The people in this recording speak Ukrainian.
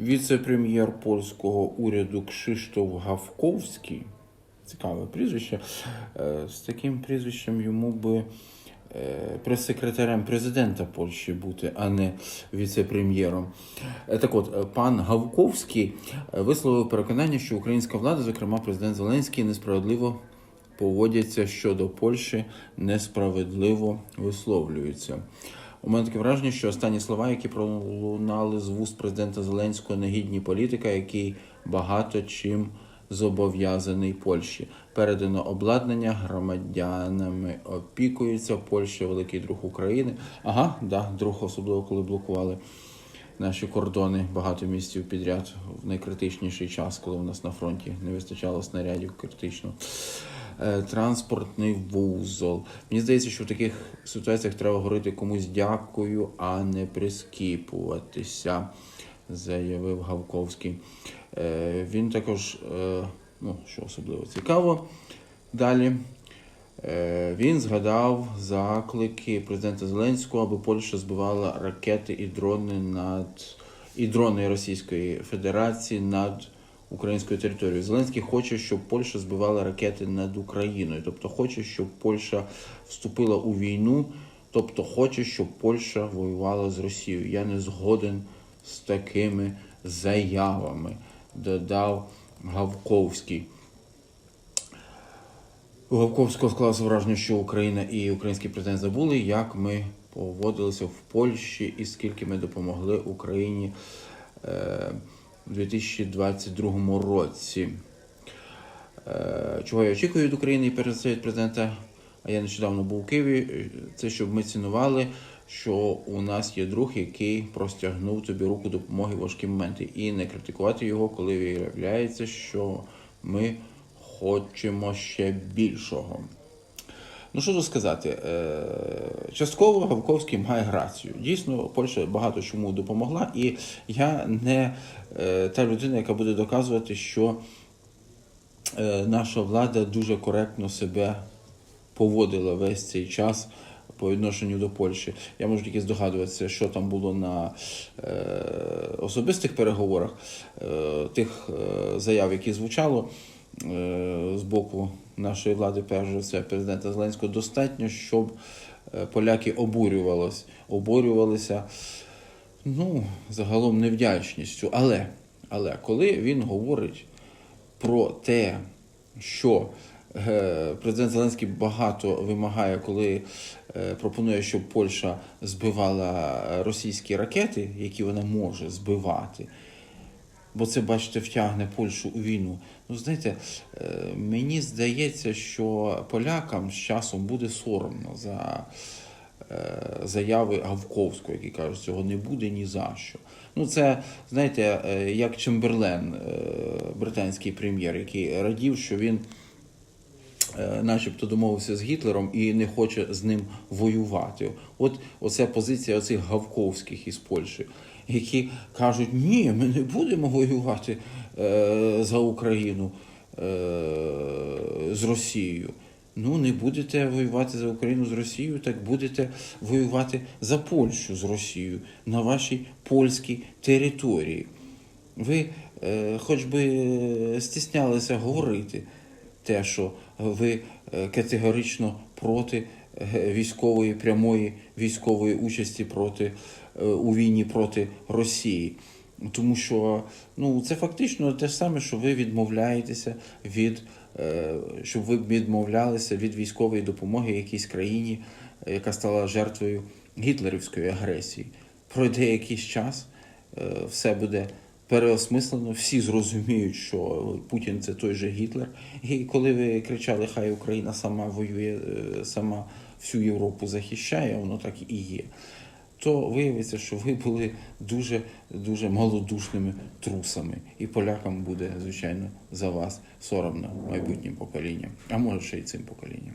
Віце-прем'єр польського уряду Кшиштоф Гавковський. Цікаве прізвище. Е, З таким прізвищем йому би е, прес-секретарем президента Польщі бути, а не віце-прем'єром. Е, Так от, пан Гавковський висловив переконання, що українська влада, зокрема президент Зеленський, несправедливо поводяться щодо Польщі, несправедливо висловлюються. У мене таке враження, що останні слова, які пролунали з вуст президента Зеленського, негідні політика, який багато чим зобов'язаний Польщі. Передано обладнання громадянами опікується Польща, великий друг України. Ага, да, друг, особливо коли блокували наші кордони багато місяців підряд в найкритичніший час, коли у нас на фронті не вистачало снарядів критично. Е, Транспортний вузол. Мені здається, що в таких ситуаціях треба говорити комусь дякую, а не прискіпуватися, заявив Гавковський. Е, Він також, е, ну що особливо цікаво, далі. Він згадав заклики президента Зеленського, аби Польща збивала ракети і дрони над і дрони Російської Федерації над українською територією. Зеленський хоче, щоб Польща збивала ракети над Україною, тобто хоче, щоб Польща вступила у війну, тобто хоче, щоб Польща воювала з Росією. Я не згоден з такими заявами, додав Гавковський. У Гавковського склалося враження, що Україна і український президент забули, як ми поводилися в Польщі і скільки ми допомогли Україні е, у 2022 році. Е, Чого я очікую від України і перед президента, а я нещодавно був у Києві, це щоб ми цінували, що у нас є друг, який простягнув тобі руку допомоги в важкі моменти, і не критикувати його, коли виявляється, що ми хочемо ще більшого. Ну, що тут сказати? Частково Гавковський має грацію. Дійсно, Польща багато чому допомогла, і я не е, та людина, яка буде доказувати, що е, наша влада дуже коректно себе поводила весь цей час по відношенню до Польщі. Я можу тільки здогадуватися, що там було на е, особистих переговорах, е, тих е, заяв, які звучало е, з боку нашої влади, перш за все, президента Зеленського, достатньо, щоб поляки обурювалися, обурювалися ну, загалом невдячністю. Але, але коли він говорить про те, що е, президент Зеленський багато вимагає, коли е, пропонує, щоб Польща збивала російські ракети, які вона може збивати. Бо це, бачите, втягне Польщу у війну. Ну, знаєте, е, мені здається, що полякам з часом буде соромно за е, заяви Гавковського, які кажуть, цього не буде ні за що. Ну, це, знаєте, е, як Чемберлен, британський прем'єр, який радів, що він начебто домовився з Гітлером і не хоче з ним воювати. От оце позиція оцих гавковських із Польщі, які кажуть, ні, ми не будемо воювати е, за Україну е, з Росією. Ну, не будете воювати за Україну з Росією, так будете воювати за Польщу з Росією на вашій польській території. Ви е, хоч би е, стіснялися говорити те, що ви е, категорично проти е, військової прямої військової участі проти е, у війні проти Росії. Тому що ну, це фактично те саме, що ви відмовляєтеся від, щоб ви відмовлялися від військової допомоги якійсь країні, яка стала жертвою гітлерівської агресії. Пройде якийсь час, все буде переосмислено, всі зрозуміють, що Путін це той же Гітлер. І коли ви кричали, хай Україна сама воює, е, сама всю Європу захищає, воно так і є. То виявиться, що ви були дуже дуже малодушними трусами, і полякам буде, звичайно, за вас соромно майбутнім поколінням, а може ще й цим поколінням.